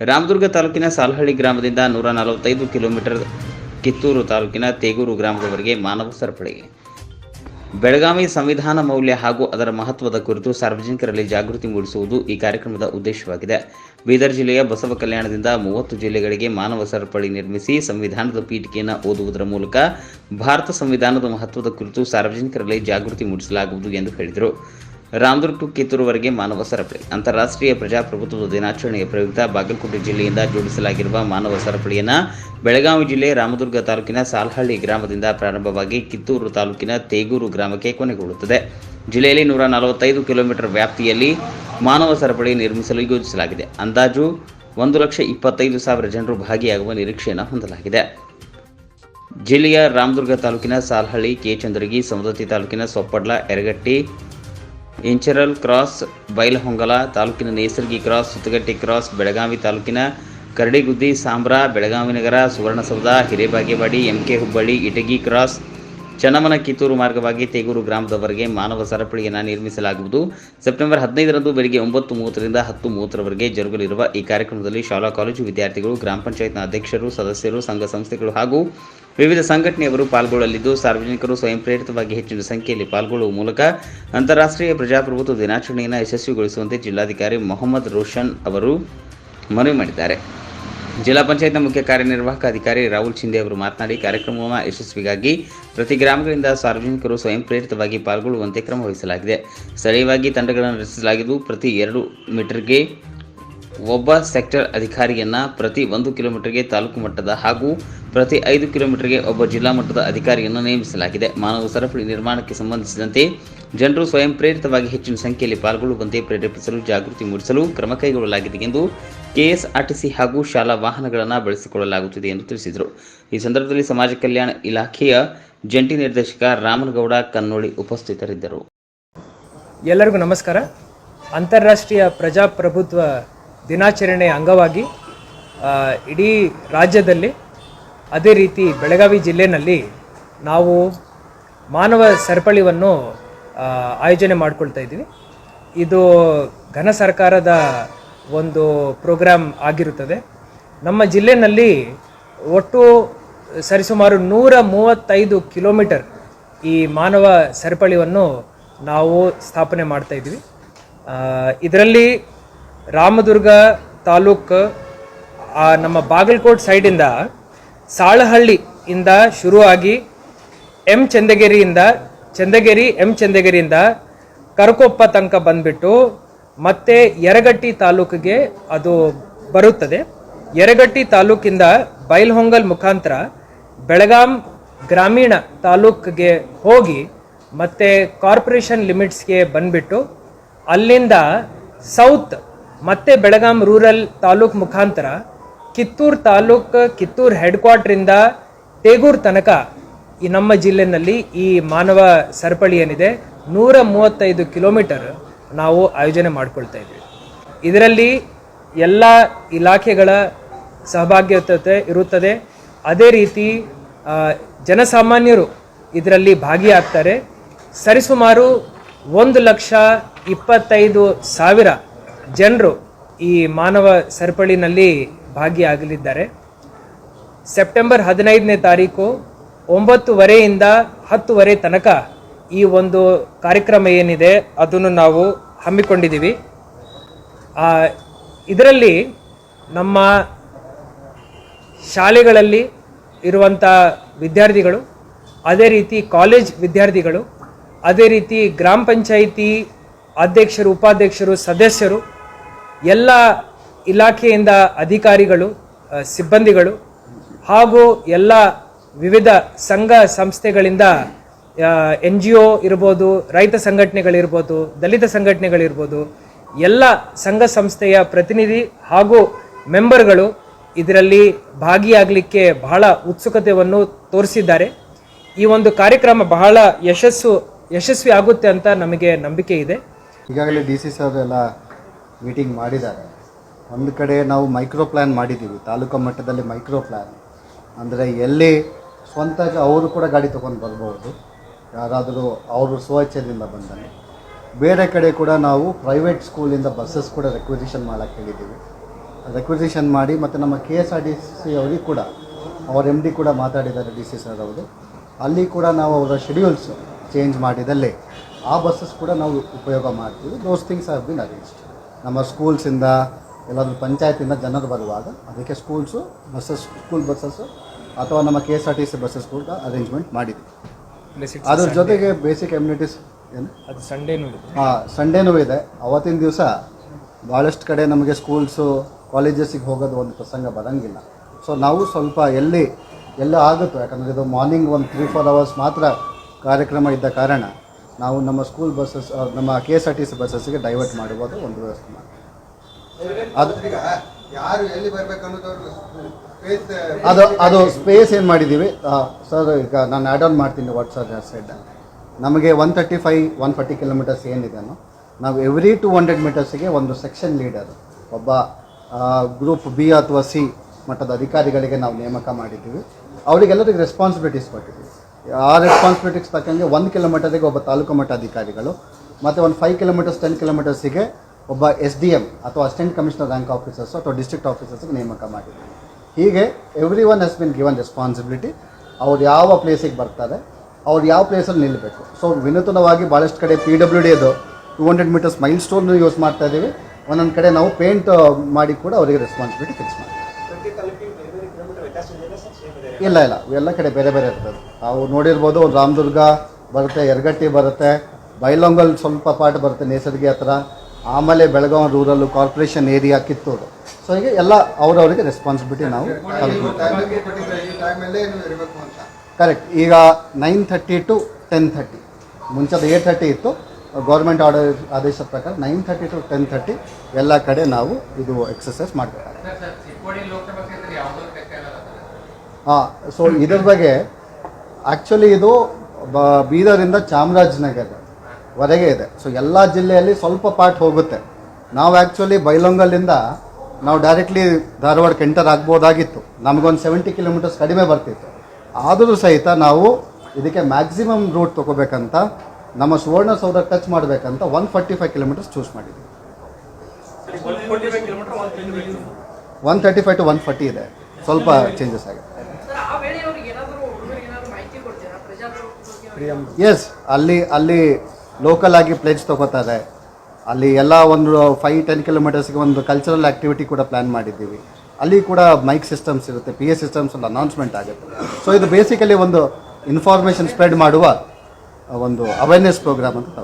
ರಾಮದುರ್ಗ ತಾಲೂಕಿನ ಸಾಲಹಳ್ಳಿ ಗ್ರಾಮದಿಂದ ನೂರ ನಲವತ್ತೈದು ಕಿಲೋಮೀಟರ್ ಕಿತ್ತೂರು ತಾಲೂಕಿನ ತೇಗೂರು ಗ್ರಾಮದವರೆಗೆ ಮಾನವ ಸರಪಳಿ ಬೆಳಗಾವಿ ಸಂವಿಧಾನ ಮೌಲ್ಯ ಹಾಗೂ ಅದರ ಮಹತ್ವದ ಕುರಿತು ಸಾರ್ವಜನಿಕರಲ್ಲಿ ಜಾಗೃತಿ ಮೂಡಿಸುವುದು ಈ ಕಾರ್ಯಕ್ರಮದ ಉದ್ದೇಶವಾಗಿದೆ. ಬೀದರ್ ಜಿಲ್ಲೆಯ ಬಸವ ಕಲ್ಯಾಣದಿಂದ ಮೂವತ್ತು ಜಿಲ್ಲೆಗಳಿಗೆ ಮಾನವ ಸರಪಳಿ ನಿರ್ಮಿಸಿ ಸಂವಿಧಾನದ ಪೀಠಿಕೆಯನ್ನು ಓದುವುದರ ಮೂಲಕ ಭಾರತ ಸಂವಿಧಾನದ ಮಹತ್ವದ ಕುರಿತು ಸಾರ್ವಜನಿಕರಲ್ಲಿ ಜಾಗೃತಿ ಮೂಡಿಸಲಾಗುವುದು ಎಂದು ಹೇಳಿದರು. ರಾಮದುರ್ಗ ಟು ಕಿತ್ತೂರುವರೆಗೆ ಮಾನವ ಸರಪಳಿ. ಅಂತಾರಾಷ್ಟ್ರೀಯ ಪ್ರಜಾಪ್ರಭುತ್ವದ ದಿನಾಚರಣೆಯ ಪ್ರಯುಕ್ತ ಬಾಗಲಕೋಟೆ ಜಿಲ್ಲೆಯಿಂದ ಜೋಡಿಸಲಾಗಿರುವ ಮಾನವ ಸರಪಳಿಯನ್ನು ಬೆಳಗಾವಿ ಜಿಲ್ಲೆ ರಾಮದುರ್ಗ ತಾಲೂಕಿನ ಸಾಲ್ಹಳ್ಳಿ ಗ್ರಾಮದಿಂದ ಪ್ರಾರಂಭವಾಗಿ ಕಿತ್ತೂರು ತಾಲೂಕಿನ ತೇಗೂರು ಗ್ರಾಮಕ್ಕೆ ಕೊನೆಗೊಳ್ಳುತ್ತದೆ. ಜಿಲ್ಲೆಯಲ್ಲಿ ನೂರ ನಲವತ್ತೈದು ಕಿಲೋಮೀಟರ್ ವ್ಯಾಪ್ತಿಯಲ್ಲಿ ಮಾನವ ಸರಪಳಿ ನಿರ್ಮಿಸಲು ಯೋಜಿಸಲಾಗಿದೆ. ಅಂದಾಜು ಒಂದು ಲಕ್ಷ ಇಪ್ಪತ್ತೈದು ಸಾವಿರ ಜನರು ಭಾಗಿಯಾಗುವ ನಿರೀಕ್ಷೆಯನ್ನು ಹೊಂದಲಾಗಿದೆ. ಜಿಲ್ಲೆಯ ರಾಮದುರ್ಗ ತಾಲೂಕಿನ ಸಾಲ್ಹಳ್ಳಿ ಕೆ. ಚಂದ್ರಗಿ ಸವದತ್ತಿ ತಾಲೂಕಿನ ಸೊಪ್ಪಡ್ಲ ಯರಗಟ್ಟಿ ಇಂಚರಲ್ ಕ್ರಾಸ್, ಬೈಲಹೊಂಗಲ ತಾಲೂಕಿನ ನೇಸರ್ಗಿ ಕ್ರಾಸ್, ಸುತ್ತಗಟ್ಟಿ ಕ್ರಾಸ್, ಬೆಳಗಾವಿ ತಾಲೂಕಿನ ಕರಡಿಗುದ್ದಿ, ಸಾಂಬ್ರಾ, ಬೆಳಗಾವಿ ನಗರ, ಸುವರ್ಣಸೌಧ, ಹಿರೇಬಾಗೇವಾಡಿ, ಎಂಕೆ ಹುಬ್ಬಳ್ಳಿ, ಇಟಗಿ ಕ್ರಾಸ್, ಚನ್ನಮನ ಕಿತ್ತೂರು ಮಾರ್ಗವಾಗಿ ತೇಗೂರು ಗ್ರಾಮದವರೆಗೆ ಮಾನವ ಸರಪಳಿಯನ್ನು ನಿರ್ಮಿಸಲಾಗುವುದು. ಸೆಪ್ಟೆಂಬರ್ ಹದಿನೈದರಂದು ಬೆಳಗ್ಗೆ ಒಂಬತ್ತು ಮೂವತ್ತರಿಂದ ಹತ್ತು ಮೂವತ್ತರವರೆಗೆ ಜರುಗಲಿರುವ ಈ ಕಾರ್ಯಕ್ರಮದಲ್ಲಿ ಶಾಲಾ, ಕಾಲೇಜು ವಿದ್ಯಾರ್ಥಿಗಳು, ಗ್ರಾಮ ಪಂಚಾಯತ್ನ ಅಧ್ಯಕ್ಷರು, ಸದಸ್ಯರು, ಸಂಘ ಸಂಸ್ಥೆಗಳು ಹಾಗೂ ವಿವಿಧ ಸಂಘಟನೆಯವರು ಪಾಲ್ಗೊಳ್ಳಲಿದ್ದು, ಸಾರ್ವಜನಿಕರು ಸ್ವಯಂ ಪ್ರೇರಿತವಾಗಿ ಹೆಚ್ಚಿನ ಸಂಖ್ಯೆಯಲ್ಲಿ ಪಾಲ್ಗೊಳ್ಳುವ ಮೂಲಕ ಅಂತಾರಾಷ್ಟ್ರೀಯ ಪ್ರಜಾಪ್ರಭುತ್ವ ದಿನಾಚರಣೆಯನ್ನು ಯಶಸ್ವಿಗೊಳಿಸುವಂತೆ ಜಿಲ್ಲಾಧಿಕಾರಿ ಮೊಹಮ್ಮದ್ ರೋಷನ್ ಅವರು ಮನವಿ ಮಾಡಿದ್ದಾರೆ. ಜಿಲ್ಲಾ ಪಂಚಾಯತ್ನ ಮುಖ್ಯ ಕಾರ್ಯನಿರ್ವಾಹಕ ಅಧಿಕಾರಿ ರಾಹುಲ್ ಶಿಂದೆ ಅವರು ಮಾತನಾಡಿ, ಕಾರ್ಯಕ್ರಮವನ್ನು ಯಶಸ್ವಿಗಾಗಿ ಪ್ರತಿ ಗ್ರಾಮಗಳಿಂದ ಸಾರ್ವಜನಿಕರು ಸ್ವಯಂ ಪ್ರೇರಿತವಾಗಿ ಪಾಲ್ಗೊಳ್ಳುವಂತೆ ಕ್ರಮ ವಹಿಸಲಾಗಿದೆ ಸ್ಥಳೀಯವಾಗಿ ತಂಡಗಳನ್ನು ರಚಿಸಲಾಗಿದ್ದು, ಪ್ರತಿ ಎರಡು ಮೀಟರ್ಗೆ ಒಬ್ಬ ಸೆಕ್ಟರ್ ಅಧಿಕಾರಿಯನ್ನ ಪ್ರತಿ ಒಂದು ಕಿಲೋಮೀಟರ್ಗೆ ತಾಲೂಕು ಮಟ್ಟದ ಹಾಗೂ ಪ್ರತಿ ಐದು ಕಿಲೋಮೀಟರ್ಗೆ ಒಬ್ಬ ಜಿಲ್ಲಾ ಮಟ್ಟದ ಅಧಿಕಾರಿಯನ್ನು ನೇಮಿಸಲಾಗಿದೆ. ಮಾನವ ಸರಪಳಿ ನಿರ್ಮಾಣಕ್ಕೆ ಸಂಬಂಧಿಸಿದಂತೆ ಜನರು ಸ್ವಯಂ ಪ್ರೇರಿತವಾಗಿ ಹೆಚ್ಚಿನ ಸಂಖ್ಯೆಯಲ್ಲಿ ಪಾಲ್ಗೊಳ್ಳುವಂತೆ ಪ್ರೇರೇಪಿಸಲು, ಜಾಗೃತಿ ಮೂಡಿಸಲು ಕ್ರಮ ಕೈಗೊಳ್ಳಲಾಗಿದೆ ಎಂದು ಕೆಎಸ್ಆರ್ಟಿಸಿ ಹಾಗೂ ಶಾಲಾ ವಾಹನಗಳನ್ನು ಬಳಸಿಕೊಳ್ಳಲಾಗುತ್ತಿದೆ ಎಂದು ತಿಳಿಸಿದರು. ಈ ಸಂದರ್ಭದಲ್ಲಿ ಸಮಾಜ ಕಲ್ಯಾಣ ಇಲಾಖೆಯ ಜಂಟಿ ನಿರ್ದೇಶಕ ರಾಮನಗೌಡ ಕನ್ನೋಳಿ ಉಪಸ್ಥಿತರಿದ್ದರು. ಎಲ್ಲರಿಗೂ ನಮಸ್ಕಾರ. ಅಂತಾರಾಷ್ಟ್ರೀಯ ಪ್ರಜಾಪ್ರಭುತ್ವ ದಿನಾಚರಣೆಯ ಅಂಗವಾಗಿ ಇಡೀ ರಾಜ್ಯದಲ್ಲಿ ಅದೇ ರೀತಿ ಬೆಳಗಾವಿ ಜಿಲ್ಲೆಯಲ್ಲಿ ನಾವು ಮಾನವ ಸರಪಳಿಯನ್ನು ಆಯೋಜನೆ ಮಾಡ್ಕೊಳ್ತಾ ಇದ್ದೀವಿ. ಇದು ಘನ ಸರ್ಕಾರದ ಒಂದು ಪ್ರೋಗ್ರಾಮ್ ಆಗಿರುತ್ತದೆ. ನಮ್ಮ ಜಿಲ್ಲೆಯಲ್ಲಿ ಒಟ್ಟು ಸರಿಸುಮಾರು ನೂರ ಮೂವತ್ತೈದು ಕಿಲೋಮೀಟರ್ ಈ ಮಾನವ ಸರಪಳಿಯನ್ನು ನಾವು ಸ್ಥಾಪನೆ ಮಾಡ್ತಾ ಇದ್ದೀವಿ. ಇದರಲ್ಲಿ ರಾಮದುರ್ಗ ತಾಲೂಕು ನಮ್ಮ ಬಾಗಲಕೋಟ್ ಸೈಡಿಂದ ಸಾಳಹಳ್ಳಿ ಇಂದ ಶುರುವಾಗಿ ಎಂ ಚಂದಗಿರಿಯಿಂದ, ಚಂದಗಿರಿ, ಎಂ ಚಂದಗಿರಿಯಿಂದ ಕರಕೊಪ್ಪ ತನಕ ಬಂದ್ಬಿಟ್ಟು ಮತ್ತೆ ಯರಗಟ್ಟಿ ತಾಲೂಕಿಗೆ ಅದು ಬರುತ್ತದೆ. ಯರಗಟ್ಟಿ ತಾಲೂಕಿಂದ ಬೈಲ್ಹೊಂಗಲ್ ಮುಖಾಂತರ ಬೆಳಗಾಂ ಗ್ರಾಮೀಣ ತಾಲೂಕಿಗೆ ಹೋಗಿ ಮತ್ತೆ ಕಾರ್ಪೊರೇಷನ್ ಲಿಮಿಟ್ಸ್ಗೆ ಬಂದ್ಬಿಟ್ಟು ಅಲ್ಲಿಂದ ಸೌತ್ ಮತ್ತೆ ಬೆಳಗಾಂ ರೂರಲ್ ತಾಲೂಕ್ ಮುಖಾಂತರ ಕಿತ್ತೂರು ತಾಲೂಕು ಕಿತ್ತೂರು ಹೆಡ್ ಕ್ವಾರ್ಟ್ರಿಂದ ತೇಗೂರ್ ತನಕ ಈ ನಮ್ಮ ಜಿಲ್ಲೆಯಲ್ಲಿ ಈ ಮಾನವ ಸರಪಳಿ ಏನಿದೆ, ನೂರ ಮೂವತ್ತೈದು ಕಿಲೋಮೀಟರ್ ನಾವು ಆಯೋಜನೆ ಮಾಡಿಕೊಳ್ತಾ ಇದ್ವಿ ಇದರಲ್ಲಿ ಎಲ್ಲ ಇಲಾಖೆಗಳ ಸಹಭಾಗ್ಯತೆ ಇರುತ್ತದೆ. ಅದೇ ರೀತಿ ಜನಸಾಮಾನ್ಯರು ಇದರಲ್ಲಿ ಭಾಗಿಯಾಗ್ತಾರೆ. ಸರಿಸುಮಾರು ಒಂದು ಲಕ್ಷ ಇಪ್ಪತ್ತೈದು ಸಾವಿರ ಜನರು ಈ ಮಾನವ ಸರಪಳಿನಲ್ಲಿ ಭಾಗಿಯಾಗಲಿದ್ದಾರೆ. ಸೆಪ್ಟೆಂಬರ್ ಹದಿನೈದನೇ ತಾರೀಕು ಒಂಬತ್ತುವರೆಯಿಂದ ಹತ್ತುವರೆ ತನಕ ಈ ಒಂದು ಕಾರ್ಯಕ್ರಮ ಏನಿದೆ ಅದನ್ನು ನಾವು ಹಮ್ಮಿಕೊಂಡಿದ್ದೀವಿ. ಇದರಲ್ಲಿ ನಮ್ಮ ಶಾಲೆಗಳಲ್ಲಿ ಇರುವಂಥ ವಿದ್ಯಾರ್ಥಿಗಳು, ಅದೇ ರೀತಿ ಕಾಲೇಜ್ ವಿದ್ಯಾರ್ಥಿಗಳು, ಅದೇ ರೀತಿ ಗ್ರಾಮ ಪಂಚಾಯಿತಿ ಅಧ್ಯಕ್ಷರು, ಉಪಾಧ್ಯಕ್ಷರು, ಸದಸ್ಯರು ಎಲ್ಲ ಇಲಾಖೆಯಿಂದ ಅಧಿಕಾರಿಗಳು ಸಿಬ್ಬಂದಿಗಳು ಹಾಗೂ ಎಲ್ಲ ವಿವಿಧ ಸಂಘ ಸಂಸ್ಥೆಗಳಿಂದ ಎನ್ ಜಿ ಒ ಇರ್ಬೋದು, ರೈತ ಸಂಘಟನೆಗಳಿರ್ಬೋದು, ದಲಿತ ಸಂಘಟನೆಗಳಿರ್ಬೋದು, ಎಲ್ಲ ಸಂಘ ಸಂಸ್ಥೆಯ ಪ್ರತಿನಿಧಿ ಹಾಗೂ ಮೆಂಬರ್ಗಳು ಇದರಲ್ಲಿ ಭಾಗಿಯಾಗಲಿಕ್ಕೆ ಬಹಳ ಉತ್ಸುಕತೆಯನ್ನು ತೋರಿಸಿದ್ದಾರೆ. ಈ ಒಂದು ಕಾರ್ಯಕ್ರಮ ಬಹಳ ಯಶಸ್ಸು ಯಶಸ್ವಿ ಆಗುತ್ತೆ ಅಂತ ನಮಗೆ ನಂಬಿಕೆ ಇದೆ. ಈಗಾಗಲೇ ಡಿ ಸಿ ಸರ್ ಎಲ್ಲ ಮೀಟಿಂಗ್ ಮಾಡಿದ್ದಾರೆ. ಒಂದು ಕಡೆ ನಾವು ಮೈಕ್ರೋ ಪ್ಲ್ಯಾನ್ ಮಾಡಿದ್ದೀವಿ, ತಾಲೂಕು ಮಟ್ಟದಲ್ಲಿ ಮೈಕ್ರೋ ಪ್ಲ್ಯಾನ್ ಅಂದರೆ ಎಲ್ಲಿ ಸ್ವಂತ ಅವರು ಕೂಡ ಗಾಡಿ ತೊಗೊಂಡು ಬರ್ಬೋದು. ಯಾರಾದರೂ ಅವರು ಸ್ವಚ್ಛದಿಂದ ಬಂದರೆ ಬೇರೆ ಕಡೆ ಕೂಡ ನಾವು ಪ್ರೈವೇಟ್ ಸ್ಕೂಲಿಂದ ಬಸ್ಸಸ್ ಕೂಡ ರೆಕ್ವಿಸಿಷನ್ ಮಾಡೋಕ್ಕೆ ಹೇಳಿದ್ದೀವಿ. ರೆಕ್ವಿಸಿಷನ್ ಮಾಡಿ ಮತ್ತು ನಮ್ಮ K S R D C ಅವರಿಗೆ ಕೂಡ, ಅವರ ಎಂ ಡಿ ಕೂಡ ಮಾತಾಡಿದ್ದಾರೆ ಡಿ ಸಿ ಸರ್ ಅವರು. ಅಲ್ಲಿ ಕೂಡ ನಾವು ಅವರ ಶೆಡ್ಯೂಲ್ಸ್ ಚೇಂಜ್ ಮಾಡಿದಲ್ಲಿ ಆ ಬಸ್ಸಸ್ ಕೂಡ ನಾವು ಉಪಯೋಗ ಮಾಡ್ತೀವಿ. Those things have been arranged ನಮ್ಮ ಸ್ಕೂಲ್ಸಿಂದ ಎಲ್ಲಾದರೂ ಪಂಚಾಯತಿಂದ ಜನರು ಬರುವಾಗ ಅದಕ್ಕೆ ಸ್ಕೂಲ್ಸು ಬಸ್ಸಸ್ ಸ್ಕೂಲ್ ಬಸ್ಸಸ್ಸು ಅಥವಾ ನಮ್ಮ K S R T C buses ಕೂಡ ಅರೇಂಜ್ಮೆಂಟ್ ಮಾಡಿದ್ವಿ. ಅದ್ರ ಜೊತೆಗೆ ಬೇಸಿಕ್ ಎಮ್ಯುನಿಟೀಸ್ ಏನು? ಅದು ಸಂಡೇನೂ ಇದೆ. ಹಾಂ ಸಂಡೇನೂ ಇದೆ. ಅವತ್ತಿನ ದಿವಸ ಭಾಳಷ್ಟು ಕಡೆ ನಮಗೆ ಸ್ಕೂಲ್ಸು ಕಾಲೇಜಸ್ಸಿಗೆ ಹೋಗೋದು ಒಂದು ಪ್ರಸಂಗ ಬರೋಂಗಿಲ್ಲ. ಸೊ ನಾವು ಸ್ವಲ್ಪ ಎಲ್ಲಿ ಎಲ್ಲ ಆಗುತ್ತೋ ಯಾಕಂದರೆ ಇದು ಮಾರ್ನಿಂಗ್ ಒಂದು ತ್ರೀ ಫೋರ್ ಅವರ್ಸ್ ಮಾತ್ರ ಕಾರ್ಯಕ್ರಮ ಇದ್ದ ಕಾರಣ ನಾವು ನಮ್ಮ ಸ್ಕೂಲ್ ಬಸ್ಸಸ್ ನಮ್ಮ K S R T C ಬಸ್ಸಸ್ಗೆ divert ಮಾಡುವುದು ಒಂದು ವ್ಯವಸ್ಥೆ ಅದು ಯಾರು ಎಲ್ಲಿ ಬರ್ಬೇಕು ಅನ್ನೋದವ್ರು ಸ್ಪೇಸ್ ಅದು ಅದು ಸ್ಪೇಸ್ ಏನು ಮಾಡಿದ್ದೀವಿ? ಸರ್ ಈಗ ನಾನು ಆ್ಯಡ್ ಆನ್ ಮಾಡ್ತೀನಿ ವಾಟ್ಸಪ್ ಸೈಡ್ ನಮಗೆ one thirty five one forty kilometres ಏನಿದೆನೋ ನಾವು ಎವ್ರಿ ಟು ಹಂಡ್ರೆಡ್ ಮೀಟರ್ಸಿಗೆ ಒಂದು ಸೆಕ್ಷನ್ ಲೀಡರ್ ಒಬ್ಬ ಗ್ರೂಪ್ ಬಿ ಅಥವಾ ಸಿ ಮಟ್ಟದ ಅಧಿಕಾರಿಗಳಿಗೆ ನಾವು ನೇಮಕ ಮಾಡಿದ್ದೀವಿ. ಅವರಿಗೆಲ್ಲರಿಗೆ ರೆಸ್ಪಾನ್ಸಿಬಿಲಿಟೀಸ್ ಕೊಟ್ಟಿದ್ದೀವಿ. ಆ ರೆಸ್ಪಾನ್ಸಿಬಿಲಿಟೀಸ್ ತಕ್ಕಂಗೆ ಒಂದು ಕಿಲೋಮೀಟರ್ಗೆ ಒಬ್ಬ ತಾಲೂಕು ಮಟ್ಟ ಅಧಿಕಾರಿಗಳು ಮತ್ತು ಒಂದು ಫೈವ್ ಕಿಲೋಮೀಟರ್ಸ್ ಟೆನ್ ಕಿಲೋಮೀಟರ್ಸಿಗೆ ಒಬ್ಬ ಎಸ್ ಡಿ ಎಂ ಅಥವಾ ಅಸಿಸ್ಟೆಂಟ್ ಕಮಿಷನರ್ ರ್ಯಾಂಕ್ ಆಫೀಸರ್ಸ್ ಅಥವಾ ಡಿಸ್ಟ್ರಿಕ್ಟ್ ಆಫೀಸರ್ಸ್ಗೆ ನೇಮಕ ಮಾಡಿದ್ದಾರೆ. ಹೀಗೆ every one has been given responsibility ಅವ್ರು ಯಾವ ಪ್ಲೇಸಿಗೆ ಬರ್ತಾರೆ ಅವ್ರು ಯಾವ ಪ್ಲೇಸಲ್ಲಿ ನಿಲ್ಲಬೇಕು ಸೊ ವಿನೂತನವಾಗಿ ಭಾಳಷ್ಟು ಕಡೆ ಪಿ ಡಬ್ಲ್ಯೂ ಡಿ ಅದು two hundred metres milestone use ಮಾಡ್ತಾ ಇದ್ದೀವಿ ಒಂದೊಂದು ಕಡೆ ನಾವು ಪೇಂಟ್ ಮಾಡಿ ಕೂಡ ಅವರಿಗೆ ರೆಸ್ಪಾನ್ಸಿಬಿಲಿಟಿ ಫಿಕ್ಸ್ ಮಾಡ್ತೀವಿ. ಇಲ್ಲ ಇಲ್ಲ. ಎಲ್ಲ ಕಡೆ ಬೇರೆ ಬೇರೆ ಇರ್ತದೆ. ನಾವು ನೋಡಿರ್ಬೋದು ರಾಮದುರ್ಗ ಬರುತ್ತೆ ಎರಗಟ್ಟಿ ಬರುತ್ತೆ ಬೈಲೊಂಗಲ್ ಸ್ವಲ್ಪ ಪಾರ್ಟ್ ಬರುತ್ತೆ ನೇಸರ್ಗಿ ಹತ್ರ. ಆಮೇಲೆ Belagavi rural corporation area Kittur. So ಹೀಗೆ ಎಲ್ಲ ಅವರವರಿಗೆ ರೆಸ್ಪಾನ್ಸಿಬಿಲಿಟಿ ನಾವು ಕರೆಕ್ಟ್ ಈಗ nine thirty to ten thirty ಮುಂಚೆದು eight thirty ಇತ್ತು. ಗೌರ್ಮೆಂಟ್ ಆರ್ಡರ್ ಆದೇಶದ ಪ್ರಕಾರ nine thirty to ten thirty ಎಲ್ಲ ಕಡೆ ನಾವು ಇದು ಎಕ್ಸಸೈಸ್ ಮಾಡಬೇಕಾಗುತ್ತೆ. ಹಾಂ ಸೊ ಇದ್ರ ಬಗ್ಗೆ ಆ್ಯಕ್ಚುಲಿ ಇದು ಬ- ಬೀದರಿಂದ ಚಾಮರಾಜನಗರ ವರೆಗೆ ಇದೆ. ಸೊ ಎಲ್ಲ ಜಿಲ್ಲೆಯಲ್ಲಿ ಸ್ವಲ್ಪ ಪಾರ್ಟ್ ಹೋಗುತ್ತೆ. ನಾವು ಆ್ಯಕ್ಚುಲಿ ಬೈಲೊಂಗಲ್ಲಿಂದ ನಾವು ಡೈರೆಕ್ಟ್ಲಿ ಧಾರವಾಡಕ್ಕೆ ಎಂಟರ್ ಆಗ್ಬೋದಾಗಿತ್ತು. ನಮಗೊಂದು ಸೆವೆಂಟಿ ಕಿಲೋಮೀಟರ್ಸ್ ಕಡಿಮೆ ಬರ್ತಿತ್ತು. ಆದರೂ ಸಹಿತ ನಾವು ಇದಕ್ಕೆ ಮ್ಯಾಕ್ಸಿಮಮ್ ರೂಟ್ ತೊಗೋಬೇಕಂತ ನಮ್ಮ ಸುವರ್ಣ ಸೌಧ ಟಚ್ ಮಾಡಬೇಕಂತ one forty five kilometres choose ಮಾಡಿದ್ವಿ one thirty five to one forty ಇದೆ. ಸ್ವಲ್ಪ ಚೇಂಜಸ್ ಆಗಿದೆ. ಎಸ್ ಅಲ್ಲಿ ಅಲ್ಲಿ ಲೋಕಲ್ ಆಗಿ ಪ್ಲೇಸ್ ತಗೋತಾರೆ. ಅಲ್ಲಿ ಎಲ್ಲ ಒಂದು ಫೈವ್ ಟೆನ್ ಕಿಲೋಮೀಟರ್ಸ್ಗೆ ಒಂದು ಕಲ್ಚರಲ್ ಆ್ಯಕ್ಟಿವಿಟಿ ಕೂಡ ಪ್ಲ್ಯಾನ್ ಮಾಡಿದ್ದೀವಿ. ಅಲ್ಲಿ ಕೂಡ ಮೈಕ್ ಸಿಸ್ಟಮ್ಸ್ ಇರುತ್ತೆ ಪಿ ಎಸ್ ಸಿಸ್ಟಮ್ಸ್ ಎಲ್ಲ ಅನೌನ್ಸ್ಮೆಂಟ್ ಆಗುತ್ತೆ. ಸೊ ಇದು ಬೇಸಿಕಲಿ ಒಂದು ಇನ್ಫಾರ್ಮೇಷನ್ ಸ್ಪ್ರೆಡ್ ಮಾಡುವ ಒಂದು ಅವೇರ್ನೆಸ್ ಪ್ರೋಗ್ರಾಮ್ ಅಂತ